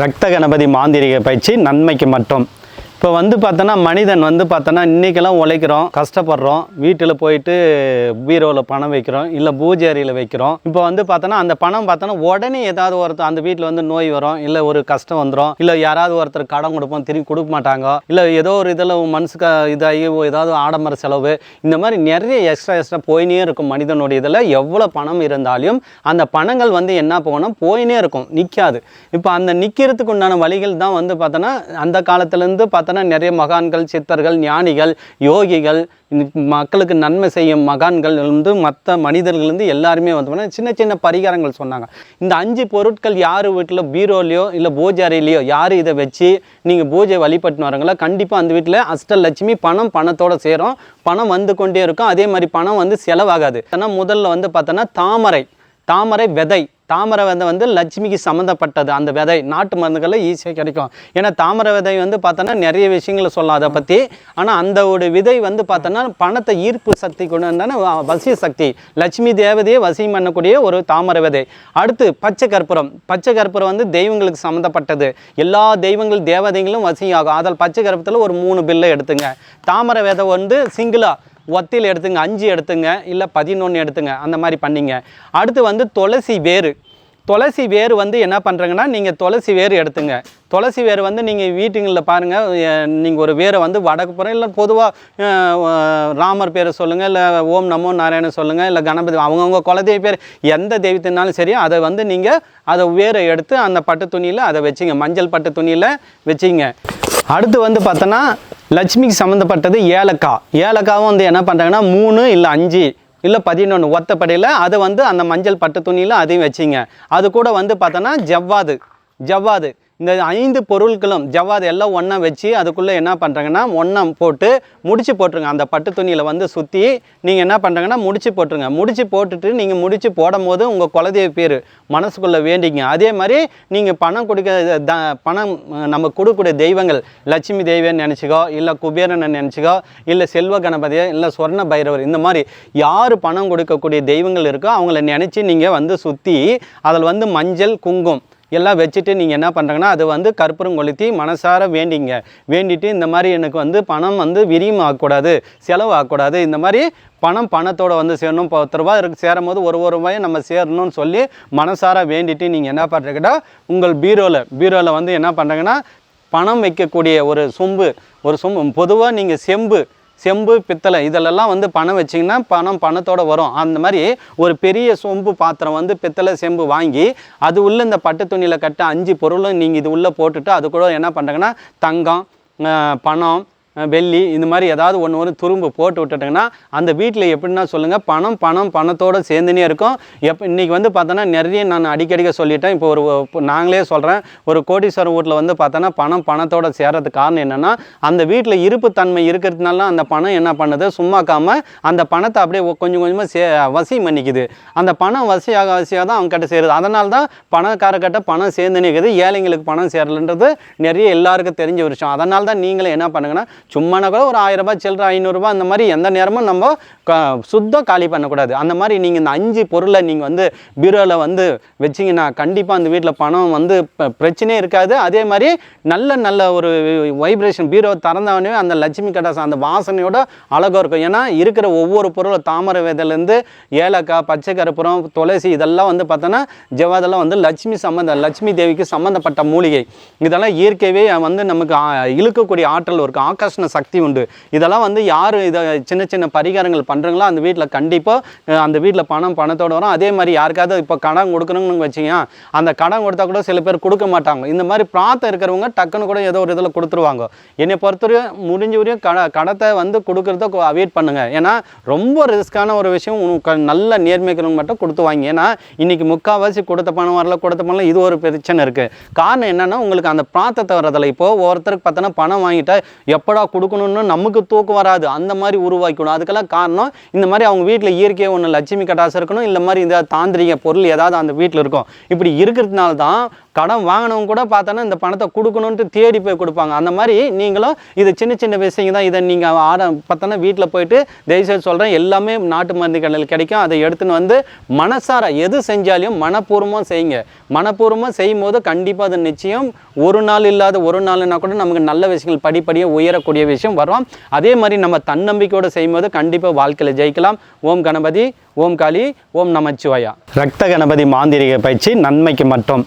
ரத்த கணபதி மாந்திரிக பயிற்சி நன்மைக்கு மட்டும். இப்போ வந்து பார்த்தோன்னா மனிதன் வந்து பார்த்தோன்னா இன்றைக்கெல்லாம் உழைக்கிறோம் கஷ்டப்படுறோம். வீட்டில் போயிட்டு பீரோவில் பணம் வைக்கிறோம் இல்லை பூஜை அறையில் வைக்கிறோம். இப்போ வந்து பார்த்தோன்னா அந்த பணம் பார்த்தோன்னா உடனே ஏதாவது ஒருத்தர் அந்த வீட்டில் வந்து நோய் வரும் இல்லை ஒரு கஷ்டம் வந்துடும் இல்லை யாராவது ஒருத்தர் கடன் கொடுப்போம் திரும்பி கொடுக்க மாட்டாங்க இல்லை ஏதோ ஒரு இதில் மனசுக்கு இதாகி ஏதாவது ஆடம்பர செலவு. இந்த மாதிரி நிறைய எக்ஸ்ட்ரா எக்ஸ்ட்ரா போயினே இருக்கும் மனிதனுடைய இதில். எவ்வளோ பணம் இருந்தாலும் அந்த பணங்கள் வந்து என்ன போகணும் போயினே இருக்கும் நிற்காது. இப்போ அந்த நிற்கிறதுக்கு உண்டான வழிகள் தான் வந்து பார்த்தோன்னா அந்த காலத்துலேருந்து பார்த்தா பார்த்தோன்னா நிறைய மகான்கள் சித்தர்கள் ஞானிகள் யோகிகள் மக்களுக்கு நன்மை செய்யும் மகான்கள் வந்து மற்ற மனிதர்கள் இருந்து எல்லாருமே வந்து சின்ன சின்ன பரிகாரங்கள் சொன்னாங்க. இந்த அஞ்சு பொருட்கள் யார் வீட்டில் பீரோலையோ இல்லை பூஜை அறையிலையோ யார் இதை வச்சு நீங்கள் பூஜை வழிபட்டு வரங்களோ கண்டிப்பாக அந்த வீட்டில் அஷ்டலட்சுமி பணம் பணத்தோடு சேரும். பணம் வந்து கொண்டே இருக்கும். அதே மாதிரி பணம் வந்து செலவாகாது. ஏன்னா முதல்ல வந்து பார்த்தோன்னா தாமரை தாமரை விதை தாமரை விதை வந்து லட்சுமிக்கு சம்மந்தப்பட்டது. அந்த விதை நாட்டு மருந்துகளில் ஈஸியாக கிடைக்கும். ஏன்னா தாமரை விதை வந்து பார்த்தோன்னா நிறைய விஷயங்களை சொல்லலாம் அதை பற்றி ஆனால் அந்த ஒரு விதை வந்து பார்த்தோன்னா பணத்தை ஈர்ப்பு சக்தி கொண்டு வசிய சக்தி. லட்சுமி தேவதையை வசியம் பண்ணக்கூடிய ஒரு தாமரை விதை அடுத்து பச்சை கற்பூரம். பச்சை கற்பூரம் வந்து தெய்வங்களுக்கு சம்மந்தப்பட்டது. எல்லா தெய்வங்கள் தேவதைகளும் வசியாகும் அதில் பச்சை கற்பூரத்தில் ஒரு மூணு பில்லை எடுத்துங்க. தாமரை விதை வந்து சிங்கிளாக ஒத்தில் எடுத்துங்க அஞ்சு எடுத்துங்க இல்லை பதினொன்று எடுத்துங்க அந்த மாதிரி பண்ணிங்க. அடுத்து வந்து துளசி வேறு. துளசி வேர் வந்து என்ன பண்ணுறங்கன்னா நீங்கள் துளசி வேர் எடுத்துங்க. துளசி வேர் வந்து நீங்கள் வீட்டுங்களில் பாருங்கள் நீங்கள் ஒரு வேரை வந்து வடக்கு புறம் இல்லை பொதுவாக ராமர் பேரை சொல்லுங்கள் இல்லை ஓம் நமோ நாராயணன் சொல்லுங்கள் இல்லை கணபதி அவங்கவுங்க குலதெய்வ பேர் எந்த தெய்வத்தினாலும் சரி அதை வந்து நீங்கள் அதை வேரை எடுத்து அந்த பட்டு துணியில் அதை வச்சிங்க மஞ்சள் பட்டு துணியில் வச்சிங்க. அடுத்து வந்து பார்த்தோன்னா லட்சுமிக்கு சம்மந்தப்பட்டது ஏலக்காய். ஏலக்காவும் வந்து என்ன பண்ணுறாங்கன்னா மூணு இல்லை அஞ்சு இல்லை பதினொன்று ஒத்தப்படையில் அதை வந்து அந்த மஞ்சள் பட்டு துணியில் அதையும் வச்சிங்க. அது கூட வந்து பார்த்தோன்னா ஜவ்வாது. ஜவ்வாது. இந்த ஐந்து பொருட்களும் ஜவ்வாது எல்லாம் ஒன்றா வச்சு அதுக்குள்ளே என்ன பண்ணுறாங்கன்னா ஒன்றா போட்டு முடிச்சு போட்டுருங்க. அந்த பட்டு துணியில் வந்து சுற்றி நீங்கள் என்ன பண்ணுறாங்கன்னா முடிச்சு போட்டுருங்க. முடிச்சு போட்டுட்டு நீங்கள் முடிச்சு போடும் போது உங்கள் குலதெய்வ பேர் மனசுக்குள்ளே வேண்டிங்க. அதே மாதிரி நீங்கள் பணம் கொடுக்க த பணம் நம்ம கொடுக்கக்கூடிய தெய்வங்கள் லட்சுமி தெய்வம்னு நினச்சிக்கோ இல்லை குபேரனை நினச்சிக்கோ இல்லை செல்வ கணபதியோ இல்லை சொர்ண பைரவர் இந்த மாதிரி யார் பணம் கொடுக்கக்கூடிய தெய்வங்கள் இருக்கோ அவங்கள நினச்சி நீங்கள் வந்து சுற்றி அதில் வந்து மஞ்சள் குங்கும் எல்லாம் வச்சுட்டு நீங்கள் என்ன பண்ணுறாங்கன்னா அது வந்து கற்பூரம் கொளுத்தி மனசார வேண்டிங்க. வேண்டிட்டு இந்த மாதிரி எனக்கு வந்து பணம் வந்து விரியும் ஆகக்கூடாது செலவு ஆகக்கூடாது. இந்த மாதிரி பணம் பணத்தோடு வந்து சேரணும். பத்து ரூபா இருக்கு சேரும் போது ஒரு ஒரு ரூபாயும் நம்ம சேரணும்னு சொல்லி மனசார வேண்டிட்டு நீங்கள் என்ன பண்ணுறீங்கன்னா உங்கள் பீரோவில் பீரோவில் வந்து என்ன பண்ணுறாங்கன்னா பணம் வைக்கக்கூடிய ஒரு சொம்பு ஒரு சொம்பு பொதுவாக நீங்கள் செம்பு செம்பு பித்தளை இதிலெல்லாம் வந்து பணம் வச்சிங்கன்னா பணம் பணத்தோடு வரும். அந்த மாதிரி ஒரு பெரிய சொம்பு பாத்திரம் வந்து பித்தளை செம்பு வாங்கி அது உள்ள இந்த பட்டு துணியில் கட்ட அஞ்சு பொருளும் நீங்கள் இது உள்ளே போட்டுட்டு அது கூட என்ன பண்ணுறாங்கன்னா தங்கம் பணம் வெள்ளி இந்த மாதிரி ஏதாவது ஒன்று ஒன்று துரும்பு போட்டு விட்டுட்டிங்கன்னா அந்த வீட்டில் எப்படின்னா சொல்லுங்கள் பணம் பணம் பணத்தோடு சேர்ந்துனே இருக்கும். எப் இன்றைக்கி வந்து பார்த்தோன்னா நிறைய நான் அடிக்கடிக்க சொல்லிட்டேன். இப்போ ஒரு நாங்களே சொல்கிறேன் ஒரு கோடீஸ்வரர் வீட்டில் வந்து பார்த்தோன்னா பணம் பணத்தோடு சேர்றதுக்கு காரணம் என்னென்னா அந்த வீட்டில் இருப்பு தன்மை இருக்கிறதுனால அந்த பணம் என்ன பண்ணுது? சும்மாக்காம அந்த பணத்தை அப்படியே கொஞ்சம் கொஞ்சமாக சே வசியம் பண்ணிக்குது அந்த பணம் வசியாக வசியாக தான் அவங்க கிட்ட சேருது. அதனால தான் பணக்காரர்கிட்ட பணம் சேர்ந்து நிற்குது ஏழைங்களுக்கு பணம் சேரலன்றது நிறைய எல்லாருக்கும் தெரிஞ்ச விஷயம். அதனால தான் நீங்களும் என்ன பண்ணுங்கன்னா சும்மானா கூட ஒரு ஆயிரம் ரூபாய் சில்லற ஐநூறுரூபா அந்த மாதிரி எந்த நேரமும் நம்ம சுத்தம் காலி பண்ணக்கூடாது. அந்த மாதிரி நீங்கள் இந்த அஞ்சு பொருளை நீங்கள் வந்து பீரோவில் வந்து வச்சிங்கன்னா கண்டிப்பாக அந்த வீட்டில் பணம் வந்து ப- பிரச்சனையே இருக்காது. அதே மாதிரி நல்ல நல்ல ஒரு வைப்ரேஷன் பீரோ திறந்தவனே அந்த லட்சுமி கடாசம் அந்த வாசனையோட அழகாக இருக்கும். ஏன்னா இருக்கிற ஒவ்வொரு பொருளும் தாமரை விதையிலேருந்து ஏலக்காய் பச்சை கருப்புரம் துளசி இதெல்லாம் வந்து பார்த்தோன்னா ஜவாதெல்லாம் வந்து லட்சுமி சம்மந்த லட்சுமி தேவிக்கு சம்மந்தப்பட்ட மூலிகை. இதெல்லாம் இயற்கையவே வந்து நமக்கு இழுக்கக்கூடிய ஆற்றல் இருக்கும் ஆகர்ஷண சக்தி உண்டு. இதெல்லாம் வந்து யார் இதை சின்ன சின்ன பரிகாரங்கள் பண்ணுறீங்களோ அந்த வீட்டில் கண்டிப்பாக அந்த வீட்டில் பணம் பணத்தோட வரும். அதே மாதிரி யாருக்காவது இப்போ கடன் கொடுக்கணும்னு வச்சிங்க அந்த கடன் கொடுத்தா கூட சில பேர் கொடுக்க மாட்டாங்க. இந்த மாதிரி பிரார்த்தம் இருக்கிறவங்க டக்குன்னு கூட ஏதோ ஒரு இதில் கொடுத்துருவாங்க. என்னை பொறுத்தவரையும் முடிஞ்ச வரையும் கட கடத்தை வந்து கொடுக்குறத அவாய்ட் பண்ணுங்கள் ஏன்னா ரொம்ப ரிஸ்க்கான ஒரு விஷயம் உனக்கு நல்ல நேர்மைக்கிறவங்க மட்டும் கொடுத்து வாங்க ஏன்னா இன்றைக்கி முக்கால்வாசி கொடுத்த பணம் வரல கொடுத்த பணம் இது ஒரு பிரச்சனை இருக்குது காரணம் என்னன்னா உங்களுக்கு அந்த பிரார்த்தத்தை வரதில்ல இப்போது ஒருத்தருக்கு பார்த்தோன்னா பணம் வாங்கிட்டா எப்படா கொடுக்கணும்னு நமக்கு தூக்கம் வராது. அந்த மாதிரி உருவாக்கணும் அதுக்கெல்லாம் காரணம் இருக்கணும். இந்த மாதிரி அவங்க வீட்டில் இயற்கையாக ஒன்று லட்சுமி கடாசம் இருக்கணும். இல்லை மாதிரி இந்த தாந்திரிக பொருள் ஏதாவது அந்த வீட்டில் இருக்கும். இப்படி இருக்கிறதுனால தான் கடன் வாங்கினவங்க கூட பார்த்தோன்னா இந்த பணத்தை கொடுக்கணுன்ட்டு தேடி போய் கொடுப்பாங்க. அந்த மாதிரி நீங்களும் இது சின்ன சின்ன விஷயங்க தான். இதை நீங்கள் ஆட பார்த்தோன்னா வீட்டில் போயிட்டு தயவுசெய்து சொல்கிறேன் எல்லாமே நாட்டு மருந்து கடையில் கிடைக்கும். அதை எடுத்துன்னு வந்து மனசார எது செஞ்சாலும் மனப்பூர்வமாக செய்யுங்க. மனப்பூர்வமாக செய்யும் போது கண்டிப்பாக அது நிச்சயம். ஒரு நாள் இல்லாத ஒரு நாள்னா கூட நமக்கு நல்ல விஷயங்கள் படிப்படியாக உயரக்கூடிய விஷயம் வரும். அதே மாதிரி நம்ம தன்னம்பிக்கையோடு செய்யும்போது கண்டிப்பாக வாழ்க்கையில் ஜெயிக்கலாம். ஓம் கணபதி ஓம் காளி ஓம் நமச்சிவாயா. ரத்த கணபதி மாந்திரிக பயிற்சி நன்மைக்கு மட்டும்.